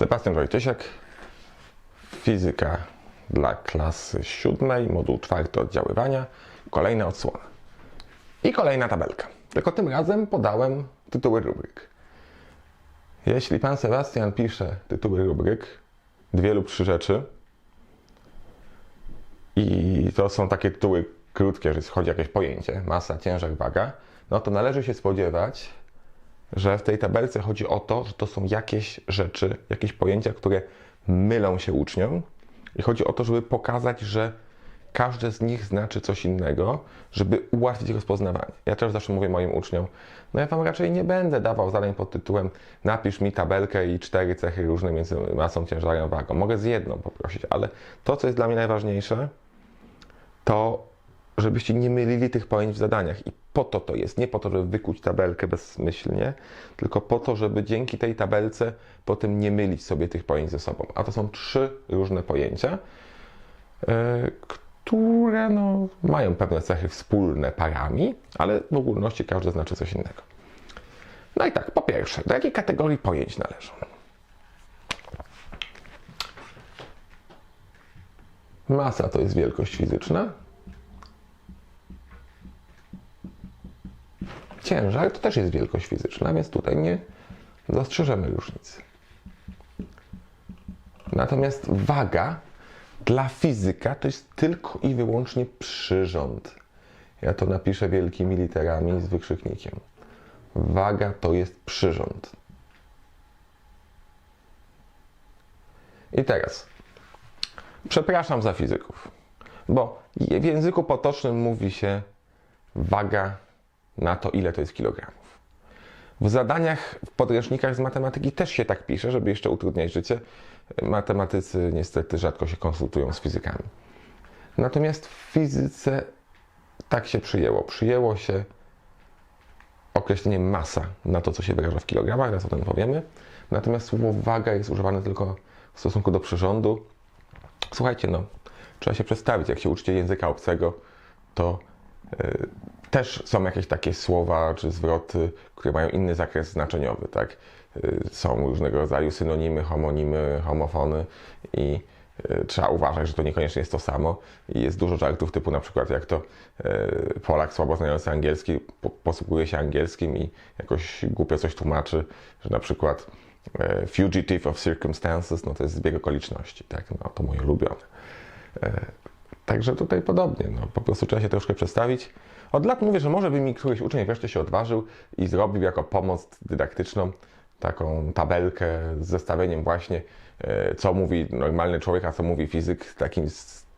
Sebastian Wojtysiak, fizyka dla klasy siódmej, moduł czwarty oddziaływania, kolejna odsłona. I kolejna tabelka. Tylko tym razem podałem tytuły rubryk. Jeśli pan Sebastian pisze tytuły rubryk, dwie lub trzy rzeczy, i to są takie tytuły krótkie, że chodzi jakieś pojęcie, masa, ciężar, waga, no to należy się spodziewać, że w tej tabelce chodzi o to, że to są jakieś rzeczy, jakieś pojęcia, które mylą się uczniom i chodzi o to, żeby pokazać, że każde z nich znaczy coś innego, żeby ułatwić rozpoznawanie. Ja też zawsze mówię moim uczniom, no ja wam raczej nie będę dawał zadań pod tytułem napisz mi tabelkę i cztery cechy różne między masą, ciężarem, wagą. Mogę z jedną poprosić, ale to, co jest dla mnie najważniejsze, to żebyście nie mylili tych pojęć w zadaniach. I po to to jest. Nie po to, żeby wykuć tabelkę bezmyślnie, tylko po to, żeby dzięki tej tabelce potem nie mylić sobie tych pojęć ze sobą. A to są trzy różne pojęcia, yy, które no, mają pewne cechy wspólne parami, ale w ogólności każde znaczy coś innego. No i tak, po pierwsze, do jakiej kategorii pojęć należą? Masa to jest wielkość fizyczna. Ciężar to też jest wielkość fizyczna, więc tutaj nie dostrzeżemy różnicy. Natomiast waga dla fizyka to jest tylko i wyłącznie przyrząd. Ja to napiszę wielkimi literami z wykrzyknikiem. Waga to jest przyrząd. I teraz Przepraszam za fizyków, bo w języku potocznym mówi się waga na to, ile to jest kilogramów. W zadaniach, w podręcznikach z matematyki też się tak pisze, żeby jeszcze utrudniać życie. Matematycy niestety rzadko się konsultują z fizykami. Natomiast w fizyce tak się przyjęło. Przyjęło się określenie masa na to, co się wyraża w kilogramach, teraz o tym powiemy. Natomiast słowo waga jest używane tylko w stosunku do przyrządu, Słuchajcie, no, trzeba się przedstawić. Jak się uczycie języka obcego, to y, też są jakieś takie słowa czy zwroty, które mają inny zakres znaczeniowy, tak? Y, są różnego rodzaju synonimy, homonimy, homofony i y, trzeba uważać, że to niekoniecznie jest to samo. I jest dużo żartów typu na przykład jak to Polak słabo znający angielski posługuje się angielskim i jakoś głupio coś tłumaczy, że na przykład fugitive of circumstances, no to jest zbieg okoliczności, tak, no to moje ulubione. Także tutaj podobnie, no po prostu trzeba się troszkę przedstawić. Od lat mówię, że może by mi któryś uczeń wreszcie się odważył i zrobił jako pomoc dydaktyczną taką tabelkę z zestawieniem właśnie, e, co mówi normalny człowiek, a co mówi fizyk, taki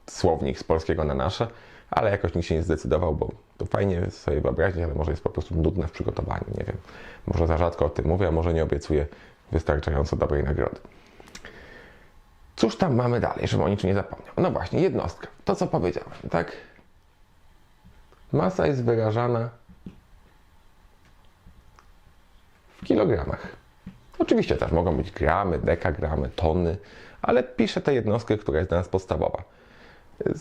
słownik z polskiego na nasze, ale jakoś nikt się nie zdecydował, bo to fajnie sobie wyobrazić, ale może jest po prostu nudne w przygotowaniu, nie wiem. Może za rzadko o tym mówię, a może nie obiecuję wystarczająco dobrej nagrody. Cóż tam mamy dalej, żeby o niczym nie zapomniał? No właśnie, jednostka. To, co powiedziałem, tak? Masa jest wyrażana w kilogramach. Oczywiście też mogą być gramy, dekagramy, tony, ale piszę tę jednostkę, która jest dla nas podstawowa.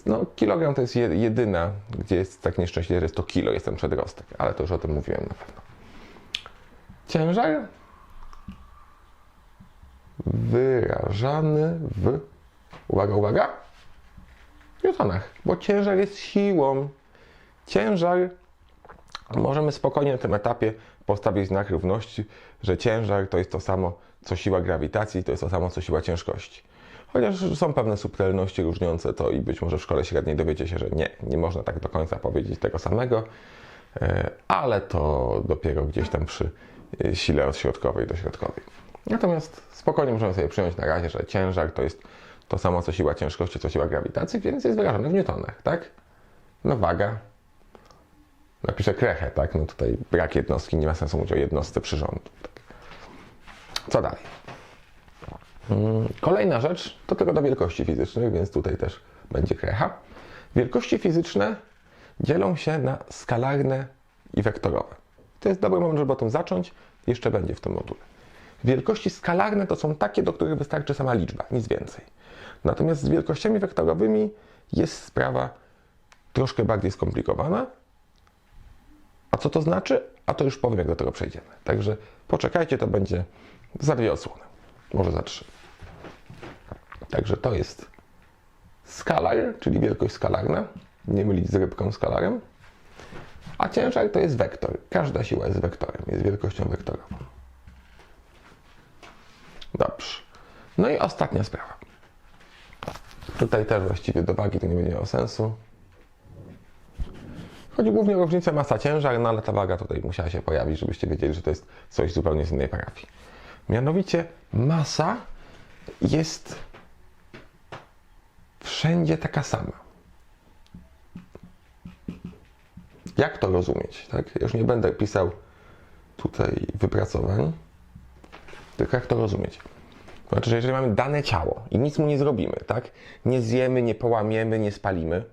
No, kilogram to jest jedyna, gdzie jest tak nieszczęśliwie, że jest to kilo, jest ten przedrostek, ale to już o tym mówiłem na pewno. Ciężar wyrażany w, uwaga, uwaga, newtonach, bo ciężar jest siłą. Ciężar, możemy spokojnie na tym etapie postawić znak równości, że ciężar to jest to samo, co siła grawitacji, to jest to samo, co siła ciężkości. Chociaż są pewne subtelności różniące to i być może w szkole średniej dowiecie się, że nie, nie można tak do końca powiedzieć tego samego, e, ale to dopiero gdzieś tam przy e, sile odśrodkowej do środkowej. Natomiast spokojnie możemy sobie przyjąć na razie, że ciężar to jest to samo co siła ciężkości, co siła grawitacji, więc jest wyrażone w newtonach, tak? No waga. Napiszę krechę, tak? No tutaj brak jednostki, nie ma sensu mówić o jednostce przyrządu. Tak? Co dalej? Mm, kolejna rzecz to tylko do wielkości fizycznych, więc tutaj też będzie krecha. Wielkości fizyczne dzielą się na skalarne i wektorowe. To jest dobry moment, żeby o tym zacząć. Jeszcze będzie w tym module. Wielkości skalarne to są takie, do których wystarczy sama liczba, nic więcej. Natomiast z wielkościami wektorowymi jest sprawa troszkę bardziej skomplikowana. A co to znaczy? A to już powiem, jak do tego przejdziemy. Także poczekajcie, to będzie za dwie odsłony, może za trzy. Także to jest skalar, czyli wielkość skalarna. Nie mylić z rybką skalarem. A ciężar to jest wektor. Każda siła jest wektorem, jest wielkością wektorową. Dobrze. No i ostatnia sprawa. Tutaj też właściwie do wagi to nie będzie miało sensu. Chodzi głównie o różnicę masa-ciężar, no ale ta waga tutaj musiała się pojawić, żebyście wiedzieli, że to jest coś zupełnie z innej parafii. Mianowicie masa jest wszędzie taka sama. Jak to rozumieć? Tak? Ja już nie będę pisał tutaj wypracowań, tylko jak to rozumieć? Znaczy, że jeżeli mamy dane ciało i nic mu nie zrobimy, tak? Nie zjemy, nie połamiemy, nie spalimy,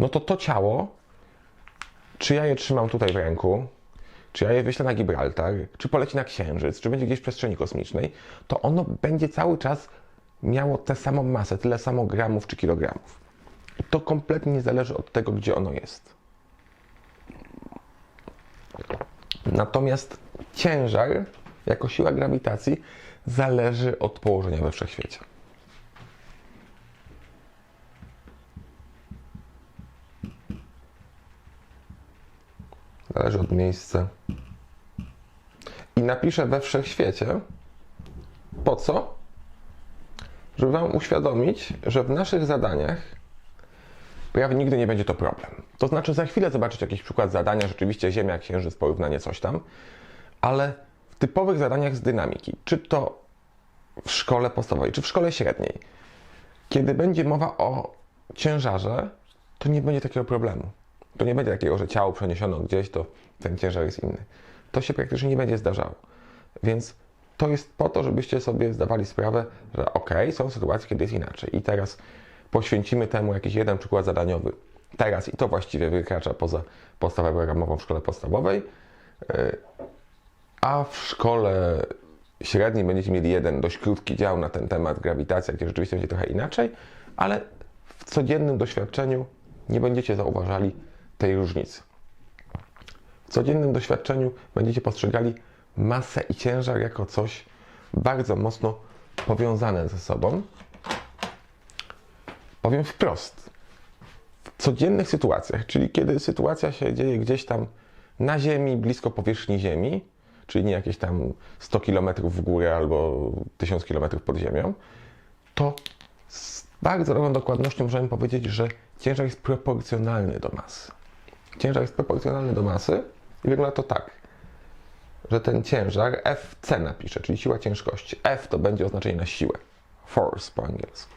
no to to ciało, czy ja je trzymam tutaj w ręku, czy ja je wyślę na Gibraltar, czy poleci na Księżyc, czy będzie gdzieś w przestrzeni kosmicznej, to ono będzie cały czas miało tę samą masę, tyle samo gramów czy kilogramów. I to kompletnie nie zależy od tego, gdzie ono jest. Natomiast ciężar jako siła grawitacji zależy od położenia we wszechświecie. Zależy od miejsca. I napiszę we wszechświecie. Po co? Żeby Wam uświadomić, że w naszych zadaniach prawie nigdy nie będzie to problem. To znaczy, za chwilę zobaczycie jakiś przykład zadania, rzeczywiście Ziemia, Księżyc, porównanie, coś tam, ale w typowych zadaniach z dynamiki, czy to w szkole podstawowej, czy w szkole średniej, kiedy będzie mowa o ciężarze, to nie będzie takiego problemu. To nie będzie takiego, że ciało przeniesiono gdzieś, to ten ciężar jest inny. To się praktycznie nie będzie zdarzało. Więc to jest po to, żebyście sobie zdawali sprawę, że ok, są sytuacje, kiedy jest inaczej. I teraz poświęcimy temu jakiś jeden przykład zadaniowy. Teraz i to właściwie wykracza poza podstawę programową w szkole podstawowej. Yy, A w szkole średniej będziecie mieli jeden dość krótki dział na ten temat grawitacja, gdzie rzeczywiście będzie trochę inaczej, ale w codziennym doświadczeniu nie będziecie zauważali tej różnicy. W codziennym doświadczeniu będziecie postrzegali masę i ciężar jako coś bardzo mocno powiązane ze sobą. Powiem wprost. W codziennych sytuacjach, czyli kiedy sytuacja się dzieje gdzieś tam na Ziemi, blisko powierzchni Ziemi, czyli nie jakieś tam 100 km w górę albo 1000 km pod ziemią, to z bardzo dobrą dokładnością możemy powiedzieć, że ciężar jest proporcjonalny do masy. Ciężar jest proporcjonalny do masy i wygląda to tak, że ten ciężar FC napiszę, czyli siła ciężkości. F to będzie oznaczenie na siłę. Force po angielsku.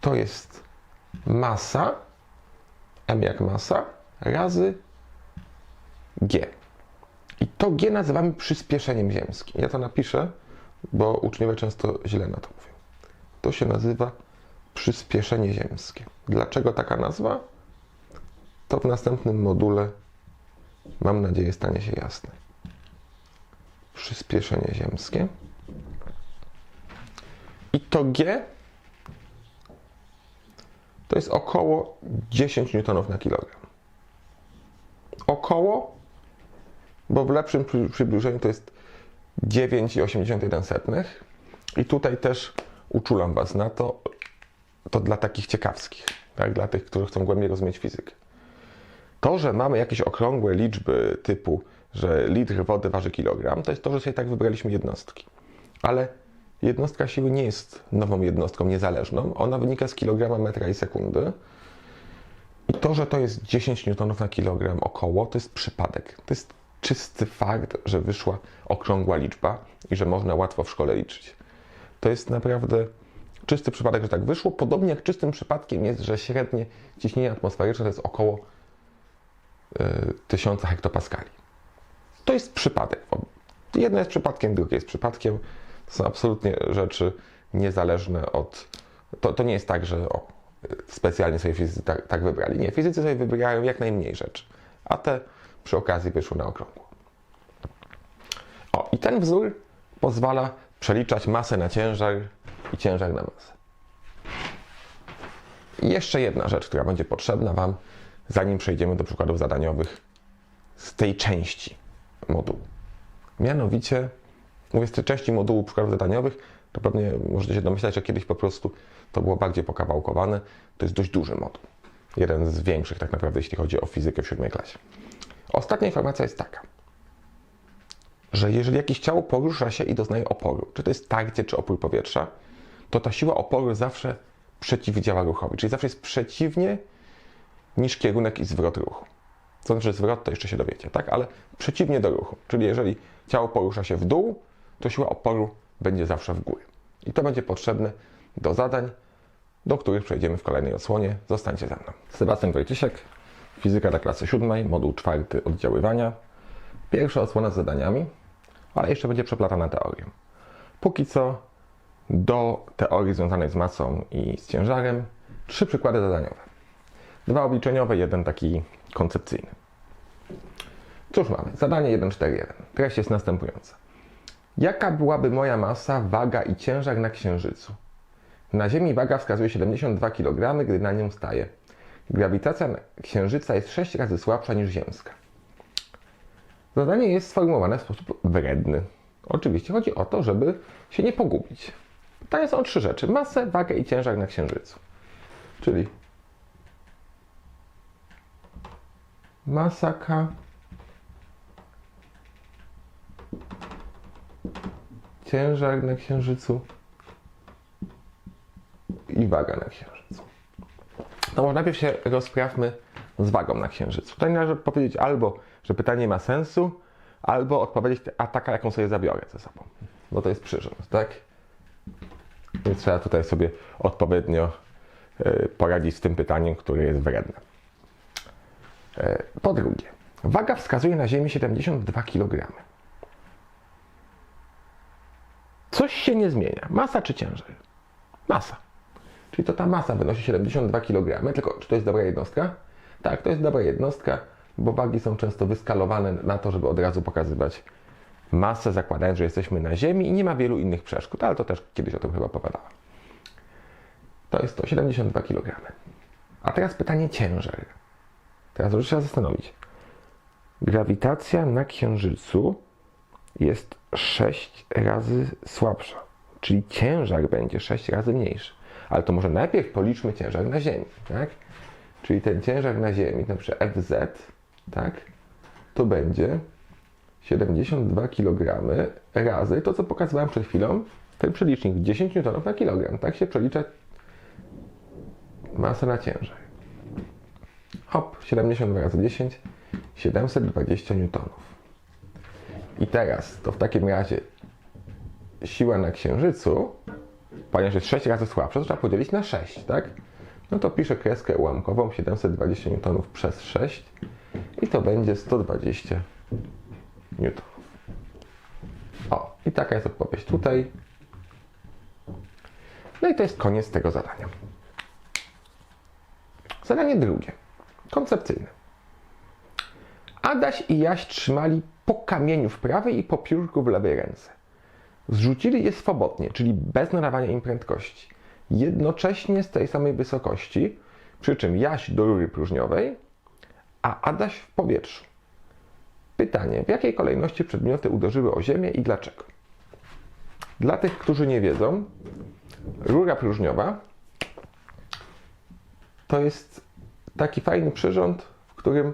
To jest masa, M jak masa, razy G. I to G nazywamy przyspieszeniem ziemskim. Ja to napiszę, bo uczniowie często źle na to mówią. To się nazywa przyspieszenie ziemskie. Dlaczego taka nazwa? To w następnym module, mam nadzieję, stanie się jasne. Przyspieszenie ziemskie. I to G to jest około 10 Newtonów na kilogram. Około, bo w lepszym przy- przybliżeniu to jest 9,81. I tutaj też uczulam Was na to, to dla takich ciekawskich, tak? dla tych, którzy chcą głębiej rozumieć fizykę. To, że mamy jakieś okrągłe liczby typu, że litr wody waży kilogram, to jest to, że sobie tak wybraliśmy jednostki. Ale jednostka siły nie jest nową jednostką niezależną. Ona wynika z kilograma metra i sekundy. I to, że to jest 10 newtonów na kilogram około, to jest przypadek. To jest czysty fakt, że wyszła okrągła liczba i że można łatwo w szkole liczyć. To jest naprawdę czysty przypadek, że tak wyszło. Podobnie jak czystym przypadkiem jest, że średnie ciśnienie atmosferyczne to jest około y, 1000 hektopaskali. To jest przypadek. Jedno jest przypadkiem, drugie jest przypadkiem. To są absolutnie rzeczy niezależne od. To, to nie jest tak, że o, specjalnie sobie fizycy tak, tak wybrali. Nie, fizycy sobie wybierają jak najmniej rzeczy, a te przy okazji wyszły na okrągło. O, i ten wzór pozwala przeliczać masę na ciężar i ciężar na masę. I jeszcze jedna rzecz, która będzie potrzebna Wam, zanim przejdziemy do przykładów zadaniowych z tej części modułu. Mianowicie Mówię z tej części modułu przykładów zadaniowych, to pewnie możecie się domyślać, że kiedyś po prostu to było bardziej pokawałkowane. To jest dość duży moduł. Jeden z większych tak naprawdę, jeśli chodzi o fizykę w siódmej klasie. Ostatnia informacja jest taka, że jeżeli jakieś ciało porusza się i doznaje oporu, czy to jest tarcie, czy opór powietrza, to ta siła oporu zawsze przeciwdziała ruchowi, czyli zawsze jest przeciwnie niż kierunek i zwrot ruchu. Co znaczy zwrot, to jeszcze się dowiecie, tak? Ale przeciwnie do ruchu. Czyli jeżeli ciało porusza się w dół, to siła oporu będzie zawsze w górę. I to będzie potrzebne do zadań, do których przejdziemy w kolejnej odsłonie. Zostańcie ze mną. Sebastian Wojtysiek, fizyka dla klasy siódmej, moduł czwarty oddziaływania. Pierwsza odsłona z zadaniami, ale jeszcze będzie przeplatana teorią. Póki co do teorii związanej z masą i z ciężarem trzy przykłady zadaniowe. Dwa obliczeniowe, jeden taki koncepcyjny. Cóż mamy? Zadanie 1.4.1. Treść jest następująca. Jaka byłaby moja masa, waga i ciężar na Księżycu? Na Ziemi waga wskazuje 72 kg, gdy na nią staję. Grawitacja Księżyca jest 6 razy słabsza niż ziemska. Zadanie jest sformułowane w sposób wredny. Oczywiście chodzi o to, żeby się nie pogubić. Pytania są o trzy rzeczy. Masę, wagę i ciężar na Księżycu. Czyli masa K ciężar na Księżycu i waga na Księżycu. No może najpierw się rozprawmy z wagą na Księżycu. Tutaj należy powiedzieć albo, że pytanie ma sensu, albo odpowiedzieć, a taka, jaką sobie zabiorę ze sobą. Bo to jest przyrząd, tak? Więc trzeba tutaj sobie odpowiednio e, poradzić z tym pytaniem, które jest wredne. E, Po drugie, waga wskazuje na Ziemi 72 kg. Coś się nie zmienia. Masa czy ciężar? Masa. Czyli to ta masa wynosi 72 kg. Tylko czy to jest dobra jednostka? Tak, to jest dobra jednostka, bo wagi są często wyskalowane na to, żeby od razu pokazywać masę, zakładając, że jesteśmy na Ziemi i nie ma wielu innych przeszkód, ale to też kiedyś o tym chyba opowiadałem. To jest to 72 kg. A teraz pytanie ciężar. Teraz już trzeba zastanowić. Grawitacja na Księżycu jest 6 razy słabsza, czyli ciężar będzie 6 razy mniejszy. Ale to może najpierw policzmy ciężar na Ziemi, tak? Czyli ten ciężar na Ziemi, na przykład FZ, tak? To będzie 72 kg razy to, co pokazywałem przed chwilą, ten przelicznik 10 N na kilogram. Tak się przelicza masę na ciężar. Hop, 72 razy 10, 720 newtonów. I teraz, to w takim razie siła na Księżycu, ponieważ jest 6 razy słabsza, to trzeba podzielić na 6, tak? No to piszę kreskę ułamkową 720 newtonów przez 6 i to będzie 120 newtonów. O, i taka jest odpowiedź tutaj. No i to jest koniec tego zadania. Zadanie drugie, koncepcyjne. Adaś i Jaś trzymali po kamieniu w prawej i po piórku w lewej ręce. Zrzucili je swobodnie, czyli bez nadawania im prędkości. Jednocześnie z tej samej wysokości, przy czym Jaś do rury próżniowej, a Adaś w powietrzu. Pytanie, w jakiej kolejności przedmioty uderzyły o ziemię i dlaczego? Dla tych, którzy nie wiedzą, rura próżniowa to jest taki fajny przyrząd, w którym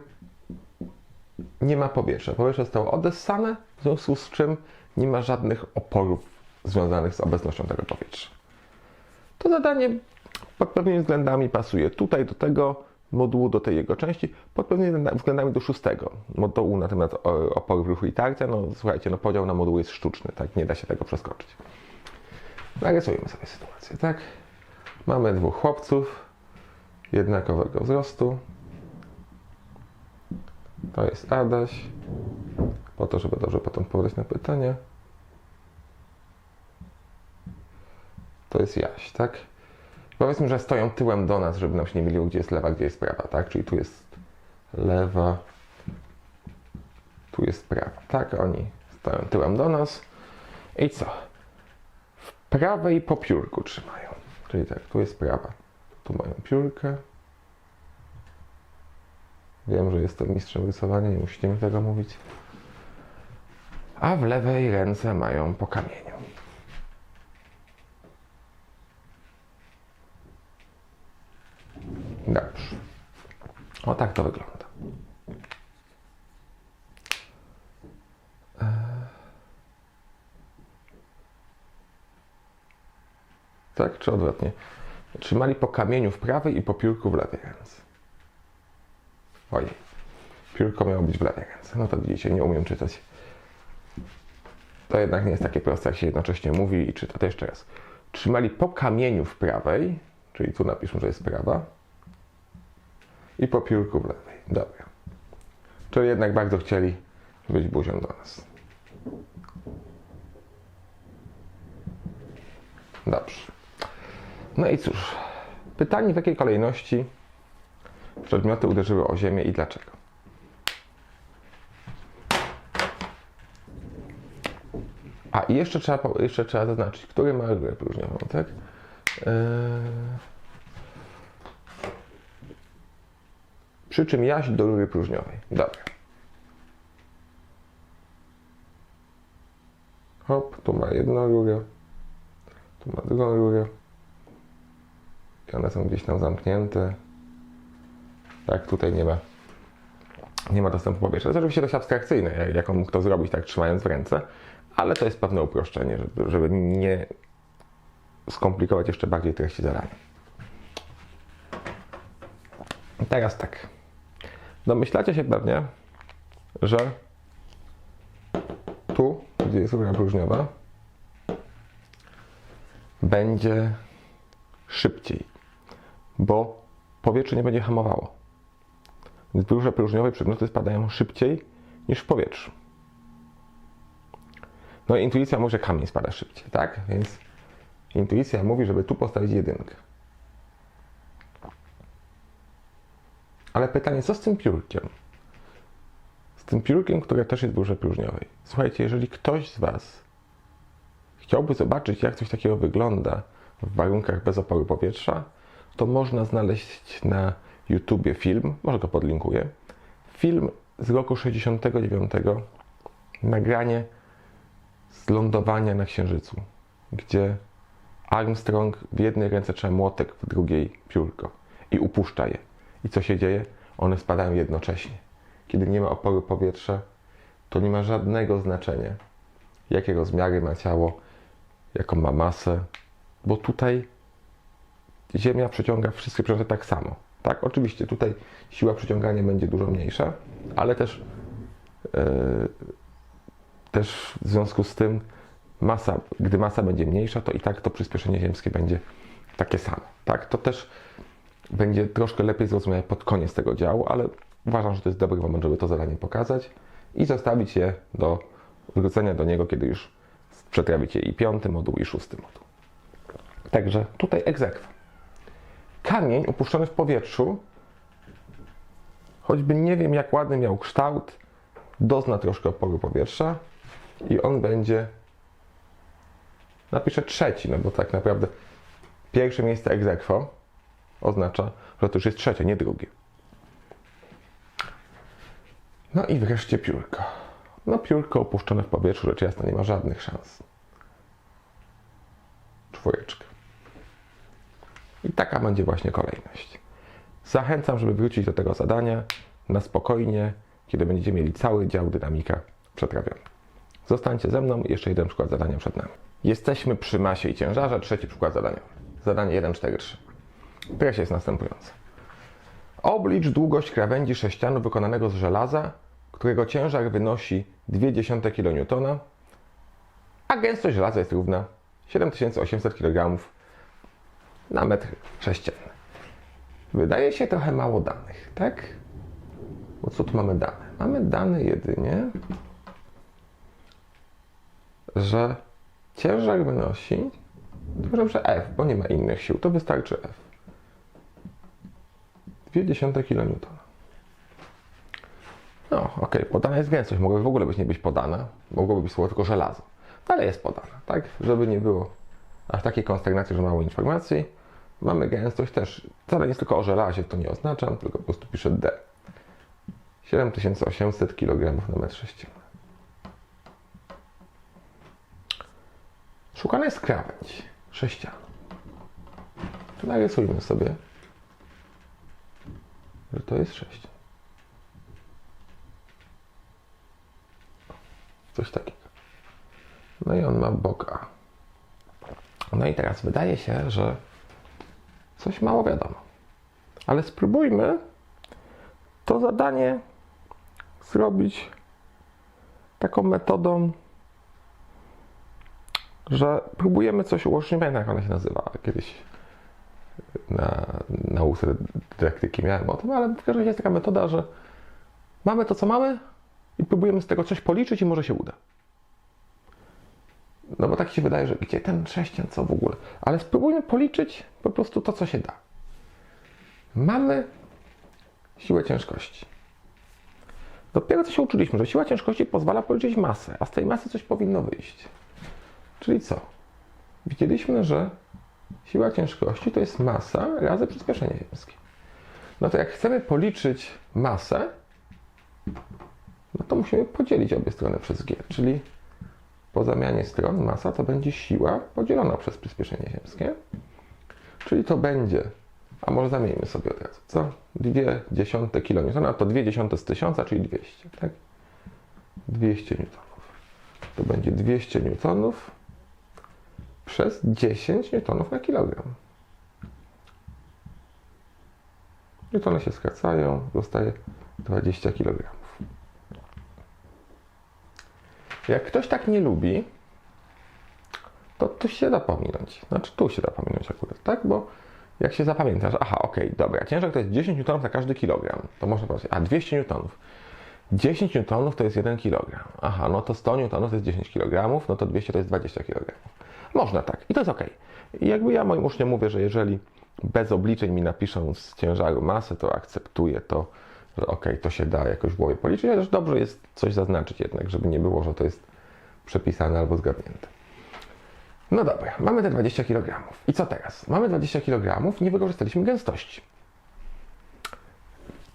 nie ma powietrza. Powietrze zostało odessane, w związku z czym nie ma żadnych oporów związanych z obecnością tego powietrza. To zadanie pod pewnymi względami pasuje tutaj do tego modułu, do tej jego części, pod pewnymi względami do szóstego modułu na temat oporów ruchu i tarcia. No słuchajcie, no podział na moduł jest sztuczny, tak? Nie da się tego przeskoczyć. Narysujmy sobie sytuację, tak? Mamy dwóch chłopców jednakowego wzrostu. To jest Adaś. Po to, żeby dobrze potem odpowiadać na pytanie. To jest Jaś, tak? Powiedzmy, że stoją tyłem do nas, żeby nam się nie myliło, gdzie jest lewa, gdzie jest prawa, tak? Czyli tu jest lewa, tu jest prawa, tak? Oni stoją tyłem do nas. I co? W prawej po piórku trzymają. Czyli tak, tu jest prawa. Tu mają piórkę. Wiem, że jestem mistrzem rysowania, nie musicie mi tego mówić. a w lewej ręce mają po kamieniu. Dobrze. O tak to wygląda. Eee. Tak, czy odwrotnie? Trzymali po kamieniu w prawej i po piórku w lewej ręce. Ojej. Piórko miało być w lewej ręce. No to widzicie, nie umiem czytać. To jednak nie jest takie proste, jak się jednocześnie mówi i czyta. To jeszcze raz. Trzymali po kamieniu w prawej, czyli tu napiszmy, że jest prawa, i po piórku w lewej. Dobra. Czyli jednak bardzo chcieli być buzią do nas. Dobrze. No i cóż, pytanie w jakiej kolejności przedmioty uderzyły o ziemię i dlaczego? A i jeszcze trzeba, jeszcze trzeba zaznaczyć, który ma rurę próżniową, tak? Eee... Przy czym jaźń do rury próżniowej. Dobra. Hop, tu ma jedną rurę, tu ma drugą rurę. I one są gdzieś tam zamknięte. Tak, tutaj nie ma, nie ma dostępu powietrza. To jest oczywiście dość abstrakcyjne, jak- on mógł to zrobić tak trzymając w ręce, ale to jest pewne uproszczenie, żeby, żeby nie skomplikować jeszcze bardziej treści zadania. Teraz tak. Domyślacie się pewnie, że tu, gdzie jest rura próżniowa, będzie szybciej, bo powietrze nie będzie hamowało. W rurze próżniowej przedmioty spadają szybciej niż w powietrzu. No i intuicja mówi, że kamień spada szybciej, tak? Więc intuicja mówi, żeby tu postawić jedynkę. Ale pytanie, co z tym piórkiem? Z tym piórkiem, które też jest w rurze próżniowej. Słuchajcie, jeżeli ktoś z Was chciałby zobaczyć, jak coś takiego wygląda w warunkach bez oporu powietrza, to można znaleźć na YouTubie film, może go podlinkuję, film z roku 69, nagranie z lądowania na Księżycu, gdzie Armstrong w jednej ręce trzyma młotek, w drugiej piórko i upuszcza je. I co się dzieje? One spadają jednocześnie. Kiedy nie ma oporu powietrza, to nie ma żadnego znaczenia, jakie rozmiary ma ciało, jaką ma masę, bo tutaj Ziemia przyciąga wszystkie przedmioty tak samo. Tak, oczywiście tutaj siła przyciągania będzie dużo mniejsza, ale też, yy, też w związku z tym masa, gdy masa będzie mniejsza, to i tak to przyspieszenie ziemskie będzie takie samo. Tak, to też będzie troszkę lepiej zrozumiałe pod koniec tego działu, ale uważam, że to jest dobry moment, żeby to zadanie pokazać i zostawić je do wrócenia do niego, kiedy już przetrawicie i piąty moduł, i szósty moduł. Także tutaj egzekwa. Kamień upuszczony w powietrzu, choćby nie wiem jak ładny miał kształt, dozna troszkę oporu powietrza i on będzie, napiszę trzeci, no bo tak naprawdę pierwsze miejsce egzekwo oznacza, że to już jest trzecie, nie drugie. No i wreszcie piórko. No piórko opuszczone w powietrzu, rzecz jasna, nie ma żadnych szans. Czwóreczka. I taka będzie właśnie kolejność. Zachęcam, żeby wrócić do tego zadania na spokojnie, kiedy będziecie mieli cały dział dynamika przetrawiony. Zostańcie ze mną, jeszcze jeden przykład zadania przed nami. Jesteśmy przy masie i ciężarze, trzeci przykład zadania. Zadanie 1, 4, 3. Treść jest następująca. Oblicz długość krawędzi sześcianu wykonanego z żelaza, którego ciężar wynosi 0,2 kN, a gęstość żelaza jest równa 7800 kg na metr sześcienny. Wydaje się trochę mało danych, tak? Bo co tu mamy dane? Mamy dane jedynie, że ciężar wynosi, uważam, że F, bo nie ma innych sił, to wystarczy F. 0,2 kN. No, okej, podana jest gęstość. Mogłaby w ogóle być nie być podana. Mogłoby być słowo tylko żelazo. Ale jest podana, tak? Żeby nie było aż takiej konsternacje, że mało informacji. Mamy gęstość też. Wcale nie tylko o żelazie, to nie oznaczam, tylko po prostu piszę D. 7800 kg na metr sześcienny. Szukana jest krawędź sześcianu. To narysujmy sobie, że to jest sześcian. Coś takiego. No i on ma bok A. No i teraz wydaje się, że coś mało wiadomo. Ale spróbujmy to zadanie zrobić taką metodą, że próbujemy coś ułożyć. Nie pamiętam, jak ona się nazywa. Kiedyś na nauce dydaktyki miałem o tym, ale w każdym razie jest taka metoda, że mamy to, co mamy i próbujemy z tego coś policzyć i może się uda. No bo tak się wydaje, że gdzie ten sześcian, co w ogóle. Ale spróbujmy policzyć po prostu to, co się da. Mamy siłę ciężkości. Dopiero co się uczyliśmy, że siła ciężkości pozwala policzyć masę, a z tej masy coś powinno wyjść. Czyli co? Widzieliśmy, że siła ciężkości to jest masa razy przyspieszenie ziemskie. No to jak chcemy policzyć masę, no to musimy podzielić obie strony przez g, czyli po zamianie stron masa to będzie siła podzielona przez przyspieszenie ziemskie. Czyli to będzie, a może zamieńmy sobie od razu, co? 2 dziesiąte kilonewtona, to 2 dziesiąte z 1000, czyli 200, tak? 200 newtonów. To będzie 200 newtonów przez 10 newtonów na kilogram. Newtony się skracają, zostaje 20 kg. Jak ktoś tak nie lubi, to tu się da pominąć. Znaczy tu się da pominąć akurat, tak? Bo jak się zapamięta, że aha, okej, dobra, ciężar to jest 10 Newtonów na każdy kilogram, to można powiedzieć, a 200 Newtonów. 10 Newtonów to jest 1 kg. Aha, no to 100 Newtonów to jest 10 kg, no to 200 to jest 20 kg. Można tak i to jest ok. I jakby ja moim uczniom mówię, że jeżeli bez obliczeń mi napiszą z ciężaru masę, to akceptuję to, że ok, to się da jakoś w głowie policzyć, ale też dobrze jest coś zaznaczyć jednak, żeby nie było, że to jest przepisane albo zgadnięte. No dobra, mamy te 20 kg. I co teraz? Mamy 20 kg, nie wykorzystaliśmy gęstości.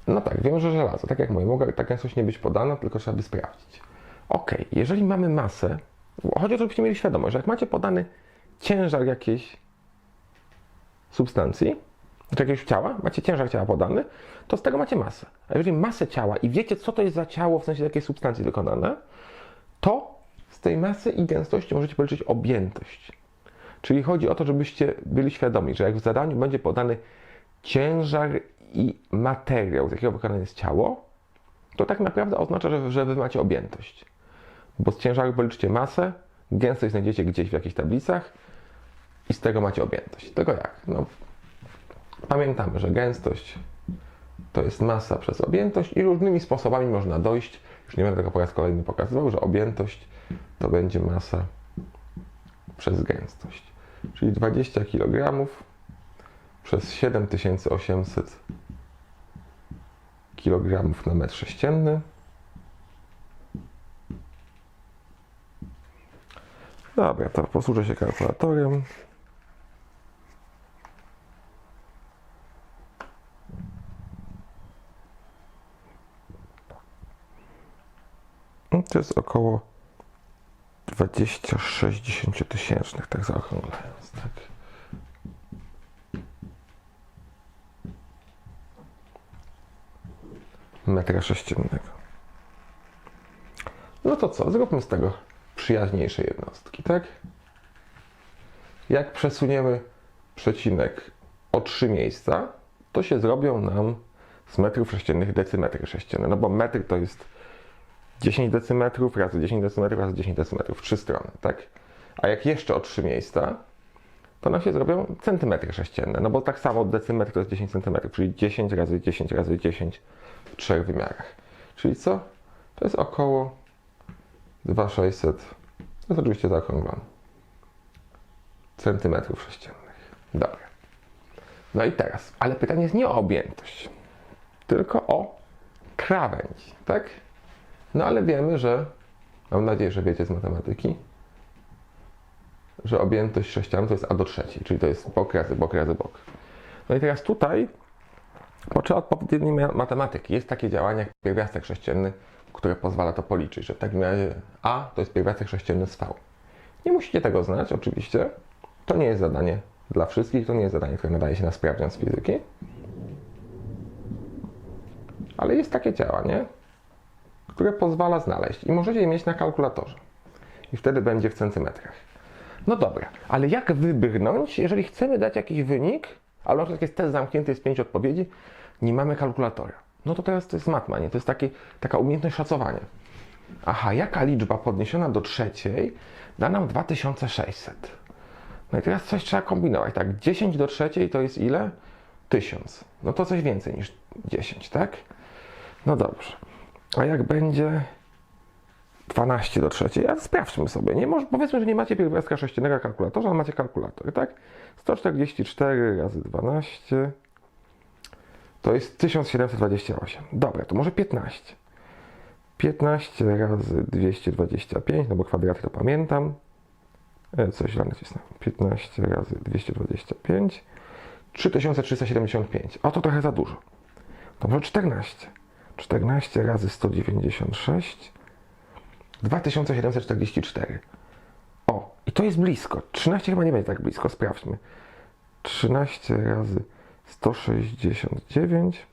No tak, wiem, że żelazo, tak jak mówię, mogła ta gęstość nie być podana, tylko trzeba by sprawdzić. Ok, jeżeli mamy masę, chodzi o to, żebyście mieli świadomość, że jak macie podany ciężar jakiejś substancji, jakiegoś ciała, macie ciężar ciała podany, to z tego macie masę. A jeżeli masę ciała i wiecie, co to jest za ciało, w sensie jakiej substancji wykonane, to z tej masy i gęstości możecie policzyć objętość. Czyli chodzi o to, żebyście byli świadomi, że jak w zadaniu będzie podany ciężar i materiał, z jakiego wykonane jest ciało, to tak naprawdę oznacza, że, że wy macie objętość. Bo z ciężaru policzycie masę, gęstość znajdziecie gdzieś w jakichś tablicach i z tego macie objętość. Tylko jak? No, pamiętamy, że gęstość to jest masa przez objętość i różnymi sposobami można dojść, już nie będę tego po raz kolejny pokazywał, że objętość to będzie masa przez gęstość. Czyli 20 kg przez 7800 kg na metr sześcienny. Dobra, to posłużę się kalkulatorem. To jest około 26 dziesięciotysięcznych, tak zaokrąglając, tak. Metra sześciennego. No to co, zróbmy z tego przyjaźniejsze jednostki, tak? Jak przesuniemy przecinek o trzy miejsca, to się zrobią nam z metrów sześciennych decymetry sześcienne, no bo metr to jest 10 decymetrów razy 10 decymetrów razy 10 decymetrów, trzy strony, tak? A jak jeszcze o trzy miejsca, to nam się zrobią centymetry sześcienne, no bo tak samo decymetr to jest 10 centymetrów, czyli 10 razy 10 razy 10 w trzech wymiarach. Czyli co? To jest około 2600, to jest oczywiście zaokrąglone, centymetrów sześciennych. Dobra. No i teraz, ale pytanie jest nie o objętość, tylko o krawędź, tak? No ale wiemy, że, mam nadzieję, że wiecie z matematyki, że objętość sześcianu to jest a do trzeciej, czyli to jest bok razy bok razy bok. No i teraz tutaj potrzeba odpowiedniej matematyki. Jest takie działanie jak pierwiastek sześcienny, które pozwala to policzyć, że w takim razie a to jest pierwiastek sześcienny z v. Nie musicie tego znać, oczywiście. To nie jest zadanie dla wszystkich, to nie jest zadanie, które nadaje się na sprawdzian z fizyki. Ale jest takie działanie, które pozwala znaleźć i możecie je mieć na kalkulatorze. I wtedy będzie w centymetrach. No dobra, ale jak wybrnąć, jeżeli chcemy dać jakiś wynik, ale na przykład jest test zamknięty, jest pięć odpowiedzi, nie mamy kalkulatora. No to teraz to jest matma, nie? To jest taki, taka umiejętność szacowania. Aha, jaka liczba podniesiona do trzeciej da nam 2600? No i teraz coś trzeba kombinować. Tak, 10 do trzeciej to jest ile? 1000. No to coś więcej niż 10, tak? No dobrze. A jak będzie 12 do trzeciej? A sprawdźmy sobie. Nie może, powiedzmy, że nie macie pierwiastka sześciennego kalkulatorza, ale macie kalkulator, tak? 144 razy 12 to jest 1728. Dobra, to może 15. 15 razy 225, no bo kwadraty to pamiętam. E, Coś źle nacisnąłem. 15 razy 225. 3375. A to trochę za dużo. To może 14. 14 razy 196. 2744. O, i to jest blisko. 13 chyba nie będzie tak blisko, sprawdźmy. 13 razy 169.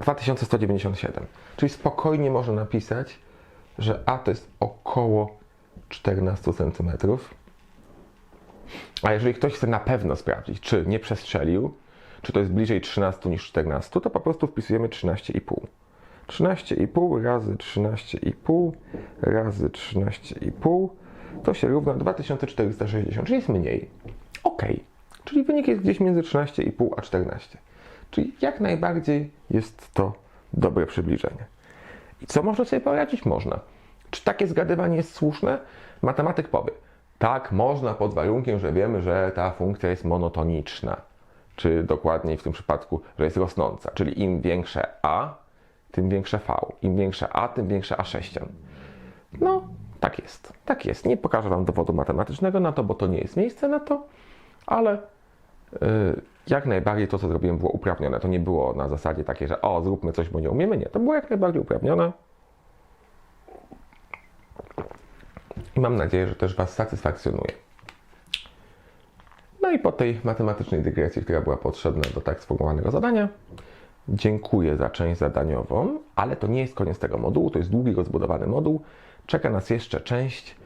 2197. Czyli spokojnie można napisać, że A to jest około 14 cm. A jeżeli ktoś chce na pewno sprawdzić, czy nie przestrzelił, czy to jest bliżej 13 niż 14, to po prostu wpisujemy 13,5. 13,5 razy 13,5 razy 13,5 to się równa 2460, czyli jest mniej. Ok, czyli wynik jest gdzieś między 13,5 a 14. Czyli jak najbardziej jest to dobre przybliżenie. I co można sobie poradzić? Można. Czy takie zgadywanie jest słuszne? Matematyk powie, tak, można pod warunkiem, że wiemy, że ta funkcja jest monotoniczna. Czy dokładniej w tym przypadku, że jest rosnąca. Czyli im większe a, tym większe v. Im większe a, tym większe a sześcian. No, tak jest. Tak jest. Nie pokażę Wam dowodu matematycznego na to, bo to nie jest miejsce na to, ale yy, jak najbardziej to, co zrobiłem, było uprawnione. To nie było na zasadzie takiej, że o, zróbmy coś, bo nie umiemy. Nie, to było jak najbardziej uprawnione. I mam nadzieję, że też Was satysfakcjonuje. No i po tej matematycznej dygresji, która była potrzebna do tak sformułowanego zadania, dziękuję za część zadaniową, ale to nie jest koniec tego modułu, to jest długi, rozbudowany moduł. Czeka nas jeszcze część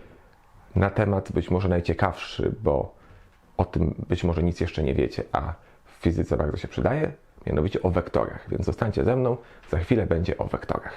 na temat być może najciekawszy, bo o tym być może nic jeszcze nie wiecie, a w fizyce bardzo się przydaje, mianowicie o wektorach. Więc zostańcie ze mną, za chwilę będzie o wektorach.